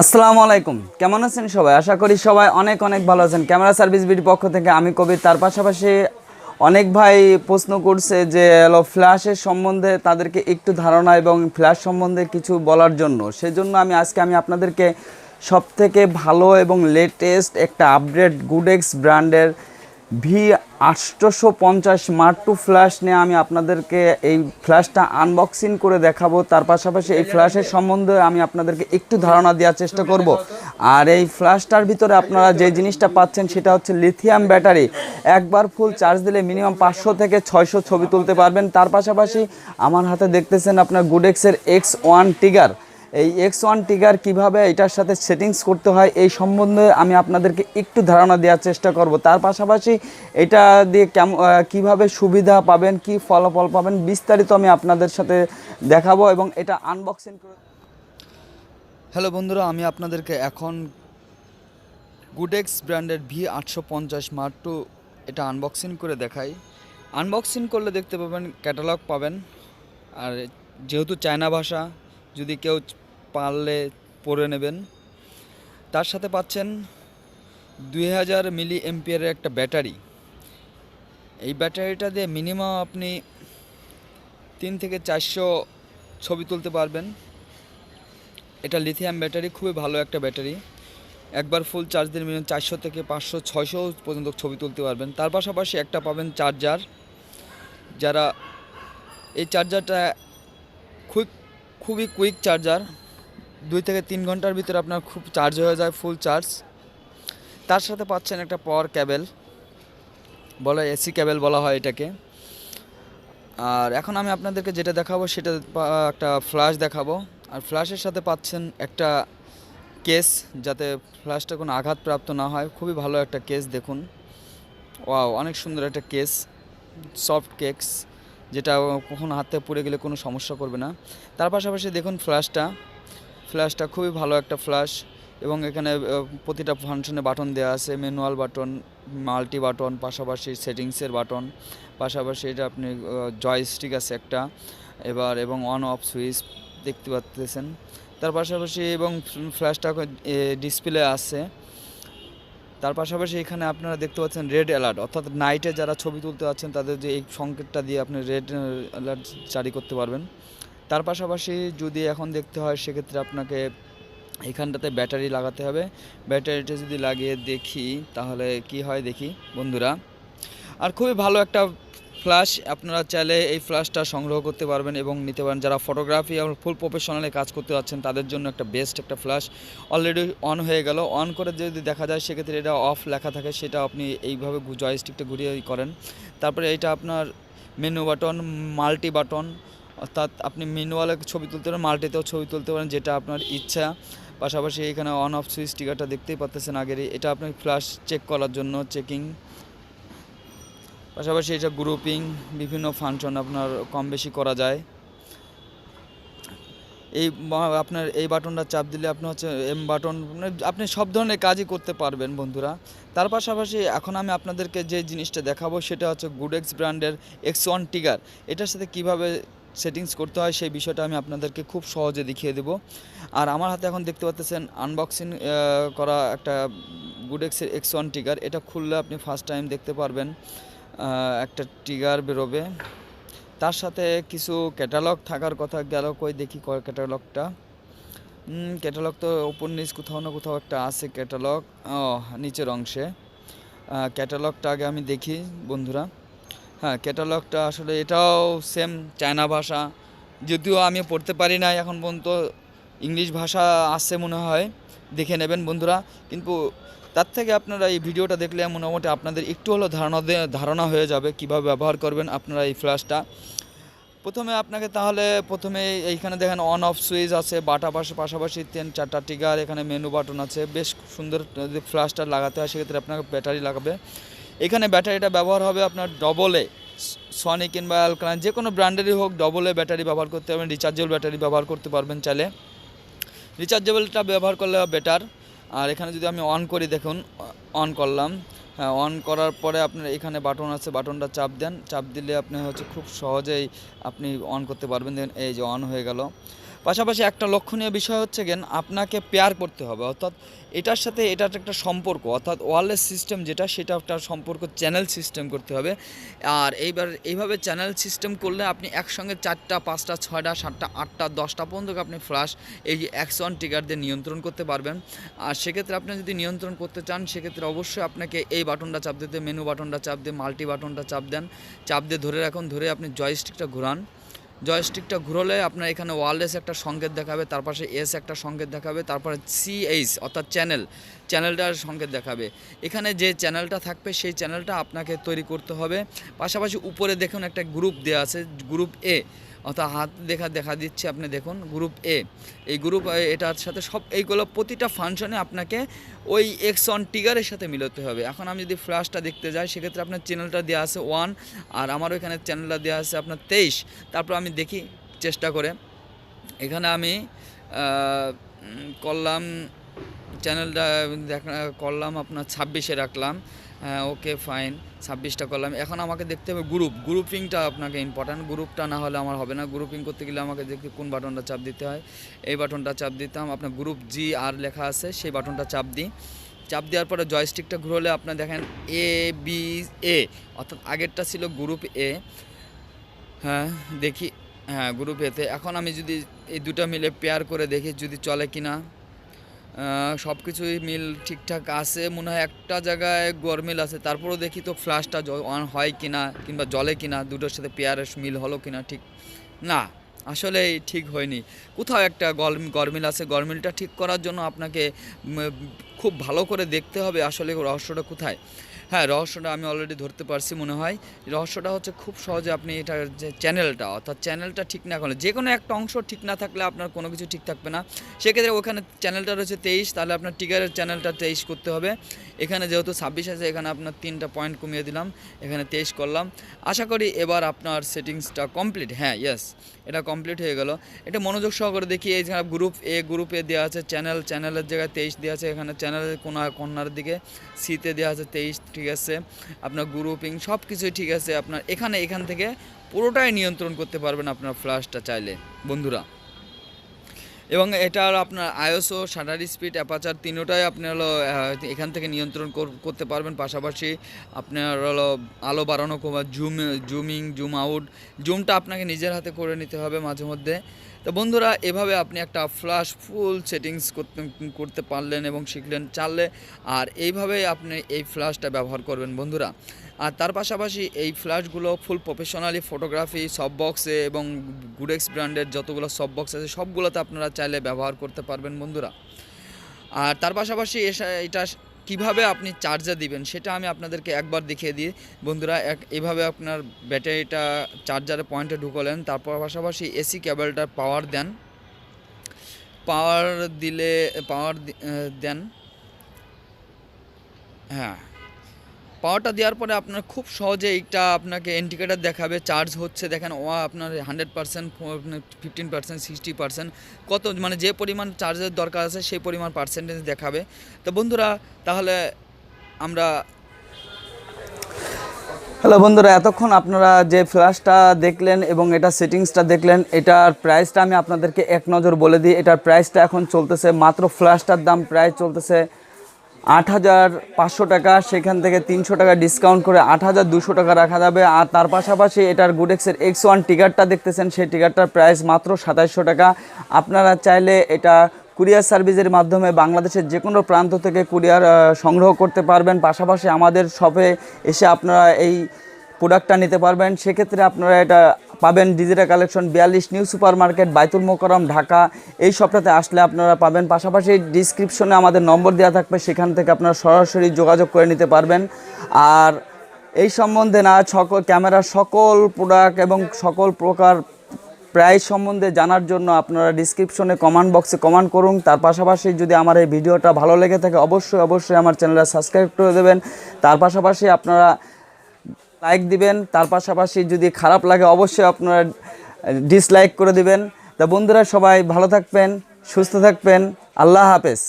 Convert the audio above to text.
আসসালামু আলাইকুম। কেমন আছেন সবাই? আশা করি সবাই অনেক অনেক ভালো আছেন। ক্যামেরা সার্ভিস বিটির পক্ষ থেকে আমি কবির। তার পাশাপাশি অনেক ভাই প্রশ্ন করছে যে হলো ফ্ল্যাশের সম্বন্ধে তাদেরকে একটু ধারণা এবং ফ্ল্যাশ সম্বন্ধে কিছু বলার জন্য। সেজন্য আমি আজকে আমি আপনাদেরকে সবথেকে ভালো এবং লেটেস্ট একটা আপডেট গুডেক্স ব্র্যান্ডের ভি আটশোশো পঞ্চাশ মার্ক টু ফ্ল্যাশ নিয়ে আমি আপনাদেরকে এই ফ্ল্যাশটা আনবক্সিং করে দেখাবো। তার পাশাপাশি এই ফ্ল্যাশের সম্বন্ধে আমি আপনাদেরকে একটু ধারণা দেওয়ার চেষ্টা করব। আর এই ফ্ল্যাশটার ভিতরে আপনারা যে জিনিসটা পাচ্ছেন সেটা হচ্ছে লিথিয়াম ব্যাটারি একবার ফুল চার্জ দিলে মিনিমাম পাঁচশো থেকে ছয়শো ছবি তুলতে পারবেন। তার পাশাপাশি আমার হাতে দেখতেছেন আপনার গুডেক্সের এক্স ওয়ান টিগার এই এক্স ওয়ান টিগার কীভাবে এটার সাথে সেটিংস করতে হয়, এই সম্বন্ধে আমি আপনাদেরকে একটু ধারণা দেওয়ার চেষ্টা করব। তার পাশাপাশি এটা দিয়ে কেমন কীভাবে সুবিধা পাবেন, কি ফলাফল পাবেন, বিস্তারিত আমি আপনাদের সাথে দেখাবো এবং এটা আনবক্সিং করে হ্যালো বন্ধুরা, আমি আপনাদেরকে এখন গুডেক্স ব্র্যান্ডের ভি আটশো পঞ্চাশ মার্ক টু এটা আনবক্সিং করে দেখাই। আনবক্সিং করলে দেখতে পাবেন ক্যাটালগ পাবেন। আর যেহেতু চায়না ভাষা, যদি কেউ পারলে পরে নেবেন। তার সাথে পাচ্ছেন দুই হাজার মিলি এমপিয়ারের একটা ব্যাটারি। এই ব্যাটারিটা দিয়ে মিনিমাম আপনি তিন থেকে চারশো ছবি তুলতে পারবেন। এটা লিথিয়াম ব্যাটারি, খুবই ভালো একটা ব্যাটারি। একবার ফুল চার্জ দিলে মিনিমাম চারশো থেকে পাঁচশো, ছয়শো পর্যন্ত ছবি তুলতে পারবেন। তার পাশাপাশি একটা পাবেন চার্জার। যারা এই চার্জারটা খুব, খুবই কুইক চার্জার দুই থেকে তিন ঘণ্টার ভিতরে আপনার খুব চার্জ হয়ে যায় ফুল চার্জ তার সাথে পাচ্ছেন একটা পাওয়ার ক্যাবেল বলা এসি ক্যাবেল বলা হয় এটাকে। আর এখন আমি আপনাদেরকে যেটা দেখাবো সেটা একটা ফ্ল্যাশ দেখাবো। আর ফ্ল্যাশের সাথে পাচ্ছেন একটা কেস যাতে ফ্ল্যাশটা কোনো আঘাতপ্রাপ্ত না হয়। খুবই ভালো একটা কেস দেখুন। ওয়াও অনেক সুন্দর একটা কেস সফট কেকস যেটা কখনো হাতে পড়ে গেলে কোনো সমস্যা করবে না। তার পাশাপাশি দেখুন ফ্ল্যাশটা ফ্ল্যাশটা খুবই ভালো একটা ফ্ল্যাশ এবং এখানে প্রতিটা ফাংশনে বাটন দেওয়া আছে ম্যানুয়াল বাটন মাল্টি বাটন পাশাপাশি সেটিংসের বাটন পাশাপাশি এটা আপনি জয়স্টিক আছে একটা, এবার এবং অন অফ সুইচ দেখতে পাচ্ছেন তার পাশাপাশি এবং ফ্ল্যাশটা ডিসপ্লে আছে। তার পাশাপাশি এখানে আপনারা দেখতে পাচ্ছেন রেড অ্যালার্ট অর্থাৎ নাইটে যারা ছবি তুলতে যাচ্ছেন তাদের যে এই সংকেতটা দিয়ে আপনি রেড অ্যালার্ট জারি করতে পারবেন। তার পাশাপাশি যদি এখন দেখতে হয়, সেক্ষেত্রে আপনাকে এখানটাতে ব্যাটারি লাগাতে হবে। ব্যাটারিটা যদি লাগিয়ে দেখি, তাহলে কি হয় দেখি, বন্ধুরা? আর খুবই ভালো একটা ফ্ল্যাশ আপনারা চাইলে এই ফ্ল্যাশটা সংগ্রহ করতে পারবেন এবং নিতে পারেন। যারা ফটোগ্রাফি এবং ফুল প্রফেশনালে কাজ করতে যাচ্ছেন, তাদের জন্য একটা বেস্ট একটা ফ্ল্যাশ অলরেডি অন হয়ে গেল। অন করে যদি দেখা যায়, সেক্ষেত্রে এটা অফ লেখা থাকে, সেটা আপনি এইভাবে জয়স্টিকটা ঘুরিয়ে করেন। তারপরে এটা আপনার মেনু বাটন মাল্টি বাটন অর্থাৎ আপনি ম্যানুয়ালে ছবি তুলতে পারেন মাল্টিতেও ছবি তুলতে পারেন, যেটা আপনার ইচ্ছা। পাশাপাশি এখানে অন অফ সুইচ স্টিকারটা দেখতেই পাচ্ছেন আগেরই এটা আপনি ফ্ল্যাশ চেক করার জন্য চেকিং পাশাপাশি এটা গ্রুপিং বিভিন্ন ফাংশন আপনার কম বেশি করা যায়। এই আপনার এই বাটনটা চাপ দিলে আপনি হচ্ছে এম বাটন মানে আপনি সব ধরনের কাজই করতে পারবেন বন্ধুরা। তার পাশাপাশি এখন আমি আপনাদেরকে যে জিনিসটা দেখাবো, সেটা হচ্ছে গুডেক্স ব্র্যান্ডের এক্স ওয়ান টিগার এটার সাথে কীভাবে সেটিংস করতে হয়, সেই বিষয়টা আমি আপনাদেরকে খুব সহজে দেখিয়ে দেবো। আর আমার হাতে এখন দেখতে পাচ্ছেন আনবক্সিং করা একটা গুডেক্সের এক্স ওয়ান টিগার এটা খুললে আপনি ফার্স্ট টাইম দেখতে পারবেন একটা টিগার বেরোবে। তার সাথে কিছু ক্যাটালগ থাকার কথা গেল, কই দেখি ক্যাটালগটা ক্যাটালগ তো ওপর নিচ কোথাও না কোথাও একটা আছে ক্যাটালগ ও, নিচের অংশে। ক্যাটালগটা আগে আমি দেখি, বন্ধুরা। হ্যাঁ ক্যাটালগটা আসলে এটাও সেম চায়না ভাষা। যদিও আমি পড়তে পারি না এখন পর্যন্ত, ইংলিশ ভাষা আসছে মনে হয়, দেখে নেবেন বন্ধুরা। কিন্তু তার থেকে আপনারা এই ভিডিওটা দেখলে মোটামুটি আপনাদের একটু হলেও ধারণা ধারণা হয়ে যাবে কীভাবে ব্যবহার করবেন আপনারা এই ফ্ল্যাশটা প্রথমে আপনাকে তাহলে প্রথমে এইখানে দেখেন অন অফ সুইচ আছে, বাটা পাশে, পাশাপাশি তিন, চারটা টিগার এখানে মেনু বাটন আছে। বেশ সুন্দর যদি ফ্ল্যাশটা লাগাতে হয়, সেক্ষেত্রে আপনাকে ব্যাটারি লাগাবে। এখানে ব্যাটারিটা ব্যবহার হবে আপনার ডবলে সনি কিংবা অ্যালকালাইন যে কোনো ব্র্যান্ডেরই হোক ডবলে ব্যাটারি ব্যবহার করতে পারবেন রিচার্জেবল ব্যাটারি ব্যবহার করতে পারবেন চাইলে। রিচার্জেবলটা ব্যবহার করলে বেটার আর এখানে যদি আমি অন করি, দেখুন অন করলাম। হ্যাঁ অন করার পরে আপনার এখানে বাটন আছে বাটনটা চাপ দেন। চাপ দিলে আপনি হচ্ছে খুব সহজেই আপনি অন করতে পারবেন। দেখুন এই যে অন হয়ে গেল। পাশাপাশি একটা লক্ষণীয় বিষয় হচ্ছে গেন আপনাকে পেয়ার করতে হবে। অর্থাৎ এটার সাথে এটার একটা সম্পর্ক, অর্থাৎ ওয়ারলেস সিস্টেম যেটা, সেটা একটা সম্পর্ক চ্যানেল সিস্টেম করতে হবে। আর এইবার এইভাবে চ্যানেল সিস্টেম করলে আপনি একসঙ্গে চারটা, পাঁচটা, ছয়টা, সাতটা, আটটা, দশটা পর্যন্ত আপনি ফ্লাশ এই অ্যাকশন ট্রিগার দিয়ে নিয়ন্ত্রণ করতে পারবেন। আর সেক্ষেত্রে আপনি যদি নিয়ন্ত্রণ করতে চান, সেক্ষেত্রে অবশ্যই আপনাকে এই বাটনটা চাপ দিতে মেনু বাটনটা চাপ দিয়ে মাল্টি বাটনটা চাপ দেন। চাপ দিয়ে ধরে রাখুন, ধরে আপনি জয়স্টিকটা ঘোরান। জয়স্টিকটা ঘুরলে আপনার এখানে ওয়ারলেস একটা সংকেত দেখাবে, তার পাশে এস একটা সংকেত দেখাবে, তারপরে সিএইচ অর্থাৎ চ্যানেল চ্যানেলটার সংকেত দেখাবে। এখানে যে চ্যানেলটা থাকবে, সেই চ্যানেলটা আপনাকে তৈরি করতে হবে। পাশাপাশি উপরে দেখুন একটা গ্রুপ দেওয়া আছে, গ্রুপ এ। অর্থাৎ হাত দেখা দেখা দিচ্ছে আপনি দেখুন গ্রুপ এ এই গ্রুপ এটার সাথে সব, এইগুলো প্রতিটা ফাংশনে আপনাকে ওই এক্স অন টিগারের সাথে মিলাতে হবে। এখন আমি যদি ফ্ল্যাশটা দেখতে যাই, সেক্ষেত্রে আপনার চ্যানেলটা দেওয়া আছে ওয়ান আর আমার ওইখানে চ্যানেলটা দেওয়া আছে আপনার তেইশ। তারপর আমি দেখি, চেষ্টা করে। এখানে আমি করলাম চ্যানেলটা দেখা, করলাম, আপনার ছাব্বিশে রাখলাম। হ্যাঁ ওকে ফাইন ছাব্বিশটা করলাম। এখন আমাকে দেখতে হবে গ্রুপ গ্রুপিংটা আপনাকে ইম্পর্ট্যান্ট গ্রুপটা না হলে আমার হবে না। গ্রুপিং করতে গেলে আমাকে দেখতে কোন বাটনটা চাপ দিতে হয়। এই বাটনটা চাপ দিতাম। আপনার গ্রুপ জি আর লেখা আছে, সেই বাটনটা চাপ দিই। চাপ দেওয়ার পরে জয়স্টিকটা ঘুরলে আপনার দেখেন এ বি এ অর্থাৎ আগেরটা ছিল গ্রুপ এ হ্যাঁ দেখি। হ্যাঁ গ্রুপ এতে এখন আমি যদি এই দুটো মিলে পেয়ার করে দেখি, যদি চলে কি না সব কিছুই মিল ঠিকঠাক আছে। মনে হয় একটা জায়গায় গরমিল আছে। তারপরেও দেখি তো ফ্লাশটা অন হয় কি না কিংবা জলে কি না দুটোর সাথে পেয়ারের মিল হলো কি না ঠিক না আসলে ঠিক হয়নি। কোথাও একটা গরম গরমিল আছে। গরমিলটা ঠিক করার জন্য আপনাকে খুব ভালো করে দেখতে হবে আসলে রহস্যটা কোথায়। হ্যাঁ রহস্যটা আমি অলরেডি ধরতে পারছি মনে হয়। রহস্যটা হচ্ছে খুব সহজে আপনি এটার যে চ্যানেলটা অর্থাৎ চ্যানেলটা ঠিক না করলে যে কোনো একটা অংশ ঠিক না থাকলে আপনার কোনো কিছু ঠিক থাকবে না। সেক্ষেত্রে ওখানে চ্যানেলটা রয়েছে তেইশ, তাহলে আপনার টিগারের চ্যানেলটা তেইশ করতে হবে। এখানে যেহেতু ছাব্বিশ আছে, এখানে আপনার তিনটা পয়েন্ট কমিয়ে দিলাম, এখানে তেইশ করলাম। আশা করি এবার আপনার সেটিংসটা কমপ্লিট হ্যাঁ ইয়েস এটা কমপ্লিট হয়ে গেল। এটা মনোযোগ সহকারে দেখি এই যে গ্রুপ এ গ্রুপে দেওয়া আছে চ্যানেল চ্যানেলের জায়গায় তেইশ দেওয়া আছে, এখানে চ্যানেলের কোনা কর্নার দিকে সিতে দেওয়া আছে তেইশ ঠিক আছে, আপনার গ্রুপিং সব কিছুই ঠিক আছে, আপনার এখানে এখান থেকে পুরোটাই নিয়ন্ত্রণ করতে পারবেন আপনার ফ্ল্যাশটা চাইলে। বন্ধুরা। এবং এটার আপনার আইএসও শাটার স্পিড অ্যাপাচার তিনোটাই আপনি হলো এখান থেকে নিয়ন্ত্রণ করতে পারবেন। পাশাপাশি আপনার হলো আলো বাড়ানো কমা জুম জুমিং জুম আউট জুমটা আপনাকে নিজের হাতে করে নিতে হবে মাঝে মধ্যে। তো বন্ধুরা, এভাবে আপনি একটা ফ্ল্যাশ ফুল সেটিংস করতে করতে পারলেন এবং শিখলেন চাললে, আর এইভাবেই আপনি এই ফ্ল্যাশটা ব্যবহার করবেন বন্ধুরা। আর তার পাশাপাশি এই ফ্ল্যাশগুলো ফুল প্রফেশনালি ফটোগ্রাফি সব বক্সে এবং গুডেক্স ব্র্যান্ডের যতগুলো সব বক্স আছে, সবগুলোতে আপনারা চাইলে ব্যবহার করতে পারবেন বন্ধুরা। আর তার পাশাপাশি এটা কীভাবে আপনি চার্জে দিবেন সেটা আমি আপনাদেরকে একবার দেখিয়ে দিই। বন্ধুরা, এক, এভাবে আপনার ব্যাটারিটা চার্জারে পয়েন্টে ঢুকলেন তারপর পাশাপাশি এসি কেবলটা পাওয়ার দেন। পাওয়ার দিলে, পাওয়ার দেন। হ্যাঁ। পাওয়ারটা দেওয়ার পরে আপনার খুব সহজে এইটা আপনাকে ইন্ডিকেটার দেখাবে চার্জ হচ্ছে, দেখেন ও আপনার hundred percent fifteen percent sixty percent কত মানে যে পরিমাণ চার্জের দরকার আছে, সেই পরিমাণ পার্সেন্টেজ দেখাবে। তো বন্ধুরা, তাহলে আমরা হ্যালো বন্ধুরা, এতক্ষণ আপনারা যে ফ্ল্যাশটা দেখলেন এবং এটা সেটিংসটা দেখলেন, এটার প্রাইসটা আমি আপনাদেরকে এক নজর বলে দিই। এটার প্রাইসটা এখন চলতেছে, মাত্র ফ্ল্যাশটার দাম প্রায় চলতেছে আট হাজার পাঁচশো টাকা, সেখান থেকে তিনশো টাকা ডিসকাউন্ট করে আট হাজার দুশো টাকা রাখা যাবে। আর তার পাশাপাশি এটার গুডেক্সের এক্স ওয়ান টিকারটা দেখতেছেন, সেই টিকারটার প্রাইস মাত্র সাতাশশো টাকা। আপনারা চাইলে এটা কুরিয়ার সার্ভিসের মাধ্যমে বাংলাদেশের যে কোনো প্রান্ত থেকে কুরিয়ার সংগ্রহ করতে পারবেন। পাশাপাশি আমাদের শপে এসে আপনারা এই প্রোডাক্টটা নিতে পারবেন। সেক্ষেত্রে আপনারা এটা পাবেন ডিজিটাল কালেকশন বিয়াল্লিশ, new super market Baitul Mukarram Dhaka. এই শপটাতে আসলে আপনারা পাবেন। পাশাপাশি ডিসক্রিপশনে আমাদের নম্বর দেওয়া থাকবে, সেখান থেকে আপনারা সরাসরি যোগাযোগ করে নিতে পারবেন। আর এই সম্বন্ধে না, সকল ক্যামেরার সকল প্রোডাক্ট এবং সকল প্রকার প্রাইস সম্বন্ধে জানার জন্য আপনারা ডিসক্রিপশনে কমেন্ট বক্সে কমেন্ট করুন। তার পাশাপাশি যদি আমার এই ভিডিওটা ভালো লেগে থাকে, অবশ্যই অবশ্যই আমার চ্যানেলটা সাবস্ক্রাইব করে দেবেন। তার পাশাপাশি আপনারা লাইক দিবেন। তার পাশাপাশি যদি খারাপ লাগে, অবশ্যই আপনারা ডিসলাইক করে দিবেন। তা বন্ধুরা সবাই ভালো থাকবেন, সুস্থ থাকবেন। আল্লাহ হাফেজ।